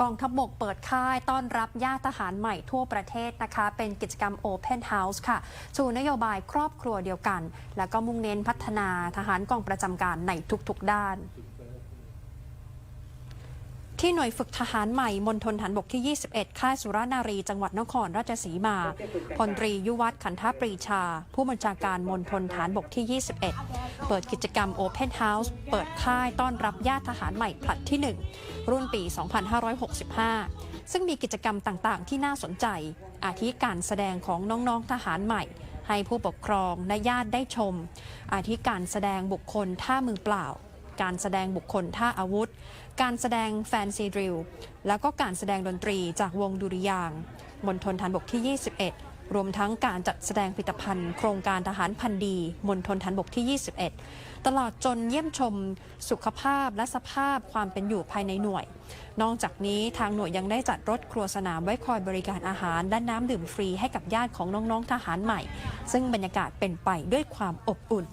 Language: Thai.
กองทัพบกเปิดค่ายต้อนรับญาติทหารใหม่ทั่วประเทศนะคะ เป็นกิจกรรม Open House ค่ะสู่นโยบายครอบครัวเดียวกัน และก็มุ่งเน้นพัฒนาทหารกองประจำการในทุกๆด้าน ที่หน่วยฝึกทหารใหม่มณฑลฐานบกที่ 21 ค่ายสุรานารี จังหวัดนครราชสีมา พลตรียุวัฒน์ขันธปรีชา ผู้บัญชาการมณฑลฐานบกที่ 21 เปิดกิจกรรม Open House เปิดค่ายต้อนรับญาติทหารใหม่ผลัดที่ 1 รุ่นปี 2565 ซึ่งมีกิจกรรมต่าง ๆ ที่น่าสนใจ อาทิการแสดงของน้อง ๆ ทหารใหม่ ให้ผู้ปกครองและญาติได้ชม อาทิการแสดงบุคคลท่ามือเปล่า การแสดงบุคคลท่าอาวุธ การแสดงแฟนซีดริล แล้วก็การแสดงดนตรีจากวงดุริยางมณฑลฐานบกที่ 21 รวมทั้งการจัดแสดงผลิตภัณฑ์โครงการทหารพันธีมณฑลฐานบกที่ 21 ตลอดจนเยี่ยมชมสุขภาพและสภาพความเป็นอยู่ภายในหน่วย นอกจากนี้ทางหน่วยยังได้จัดรถครัวสนามไว้คอยบริการอาหารและน้ำดื่มฟรีให้กับญาติของน้องๆทหารใหม่ ซึ่งบรรยากาศเป็นไปด้วยความอบอุ่น